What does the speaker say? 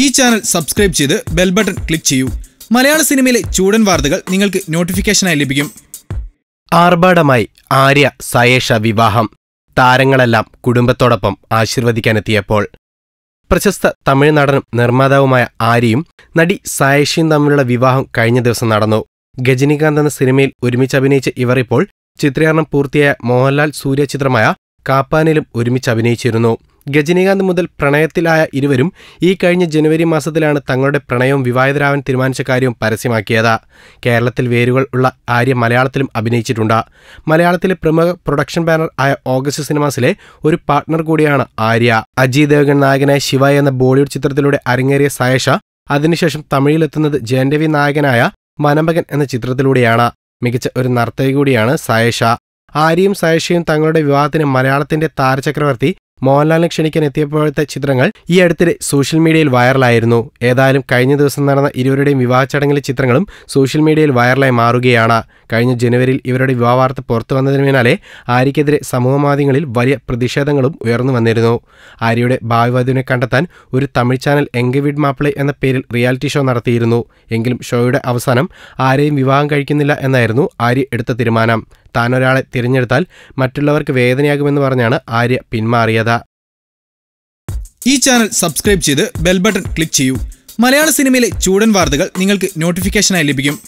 ഈ channel subscribe ചെയ്ത് bell button click ചെയ്യൂ. മലയാള സിനിമയിലെ ചൂടൻ വാർത്തകൾ നിങ്ങൾക്ക് നോട്ടിഫിക്കേഷനായി ലഭിക്കും. ആർഭാടമായി ആര്യ സയേഷ വിവാഹം. താരങ്ങളെല്ലാം കുടുംബത്തോടൊപ്പം ആശീർവദിക്കാനെത്തിയപ്പോൾ പ്രശസ്ത തമിഴ് നടനും നിർമ്മാതാവുമായ ആര്യയും നടി സായേഷയും തമ്മിലുള്ള വിവാഹം കഴിഞ്ഞ ദിവസം നടന്നു. ഗജനികാന്ത് എന്ന സിനിമയിൽ ഒരുമിച്ച് അഭിനയിച്ച ഇവർ ഇപ്പോൾ ചിത്രീകരണം പൂർത്തിയായ മോഹൻലാൽ സൂര്യ ചിത്രമായ കാപ്പാനിലും ഒരുമിച്ച് അഭിനയിച്ചിരുന്നു. ഗജനികാന്ത് മുതൽ പ്രണയത്തിലായ ഇരുവരും ഈ കഴിഞ്ഞ ജനുവരി മാസത്തിലാണ് തങ്ങളുടെ പ്രണയവും വിവാഹിതരാവൻ തീരുമാനിച്ച കാര്യവും പരസ്യമാക്കിയത്. കേരളത്തിൽ വേരുകൾ ഉള്ള ആര്യ മലയാളത്തിലും അഭിനയിച്ചിട്ടുണ്ട്. മലയാളത്തിലെ പ്രമുഖ പ്രൊഡക്ഷൻ ബാനർ ആയ ഓഗസ്റ്റ് സിനിമാസിലെ ഒരു പാർട്ണർ കൂടിയാണ് ആര്യ. അജയ് ദേവഗൺ നായകനായ ശിവ എന്ന ബോളിവുഡ് ചിത്രത്തിലൂടെ അരങ്ങേറിയ സയേഷ അതിനുശേഷം തമിഴിലെത്തുന്നത് ജയന്റവി നായകനായ മനമകൻ എന്ന ചിത്രത്തിലൂടെയാണ്. മികച്ച ഒരു നർത്തകി കൂടിയാണ് സയേഷ. ആര്യയും സയേഷയും തങ്ങളുടെ വിവാഹത്തിന് മലയാളത്തിന്റെ താരചക്രവർത്തി മോഹൻലാലിനെ ക്ഷണിക്കാൻ എത്തിയപ്പോഴത്തെ ചിത്രങ്ങൾ ഈ അടുത്തിടെ സോഷ്യൽ മീഡിയയിൽ വൈറലായിരുന്നു. ഏതായാലും കഴിഞ്ഞ ദിവസം നടന്ന ഇരുവരുടെയും വിവാഹ ചടങ്ങിലെ ചിത്രങ്ങളും സോഷ്യൽ മീഡിയയിൽ വൈറലായി മാറുകയാണ്. കഴിഞ്ഞ ജനുവരിയിൽ ഇവരുടെ വിവാഹ വാർത്ത പുറത്തു വന്നതിന് പിന്നാലെ ആര്യയ്ക്കെതിരെ സമൂഹമാധ്യമങ്ങളിൽ വലിയ പ്രതിഷേധങ്ങളും ഉയർന്നു വന്നിരുന്നു. ആര്യയുടെ ഭാവിവധുവിനെ കണ്ടെത്താൻ ഒരു തമിഴ് ചാനൽ എങ്കവിഡ് മാപ്പിളെ എന്ന പേരിൽ റിയാലിറ്റി ഷോ നടത്തിയിരുന്നു. എങ്കിലും ഷോയുടെ അവസാനം ആരെയും വിവാഹം കഴിക്കുന്നില്ല എന്നായിരുന്നു ആര്യ എടുത്ത തീരുമാനം. താൻ ഒരാളെ തിരഞ്ഞെടുത്താൽ മറ്റുള്ളവർക്ക് വേദനയാകുമെന്ന് പറഞ്ഞാണ് ആര്യ പിന്മാറിയത്. ഈ ചാനൽ സബ്സ്ക്രൈബ് ചെയ്ത് ബെൽ ബട്ടൺ ക്ലിക്ക് ചെയ്യൂ. മലയാള സിനിമയിലെ ചൂടൻ വാർത്തകൾ നിങ്ങൾക്ക് നോട്ടിഫിക്കേഷനായി ലഭിക്കും.